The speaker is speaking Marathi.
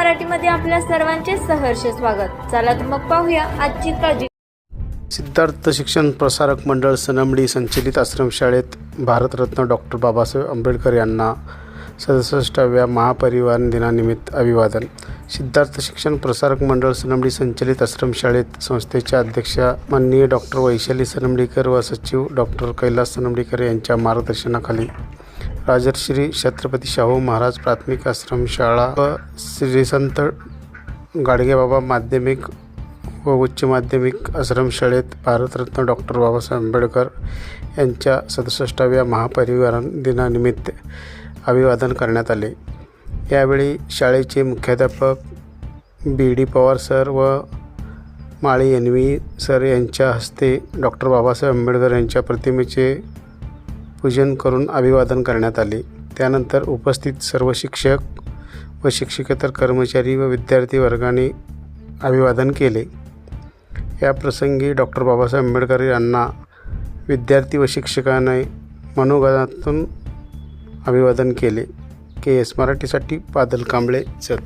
मराठीमध्ये आपल्या सर्वांचे सहर्ष स्वागत. चला तर मग पाहूया आजची ताजी सिद्धार्थ शिक्षण प्रसारक मंडळ सनमडी संचलित आश्रमशाळेत भारतरत्न डॉक्टर बाबासाहेब आंबेडकर यांना सदुसष्टाव्या महापरिवार दिनानिमित्त अभिवादन. सिद्धार्थ शिक्षण प्रसारक मंडळ सनमडी संचलित आश्रमशाळेत संस्थेच्या अध्यक्षा माननीय डॉक्टर वैशाली सनमडीकर व सचिव डॉक्टर कैलास सनमडीकर यांच्या मार्गदर्शनाखाली राजर्षी छत्रपती शाहू महाराज प्राथमिक आश्रमशाळा व श्री संत गाडगेबाबा माध्यमिक व उच्च माध्यमिक आश्रमशाळेत भारतरत्न डॉक्टर बाबासाहेब आंबेडकर यांच्या सदुसष्टाव्या महापरिवार दिनानिमित्त अभिवादन करण्यात आले. यावेळी शाळेचे मुख्याध्यापक बी डी पवार सर व माळी एन व्ही सर यांच्या हस्ते डॉक्टर बाबासाहेब आंबेडकर यांच्या प्रतिमेचे पूजन करून अभिवादन करण्यात आले. त्यानंतर उपस्थित सर्व शिक्षक व शिक्षकेतर कर्मचारी व विद्यार्थी वर्गाने अभिवादन केले. या प्रसंगी डॉक्टर बाबासाहेब आंबेडकर यांना विद्यार्थी व शिक्षकाने मनोगतातून अभिवादन केले. के. एस. मराठीसाठी बादल कांबळे चल.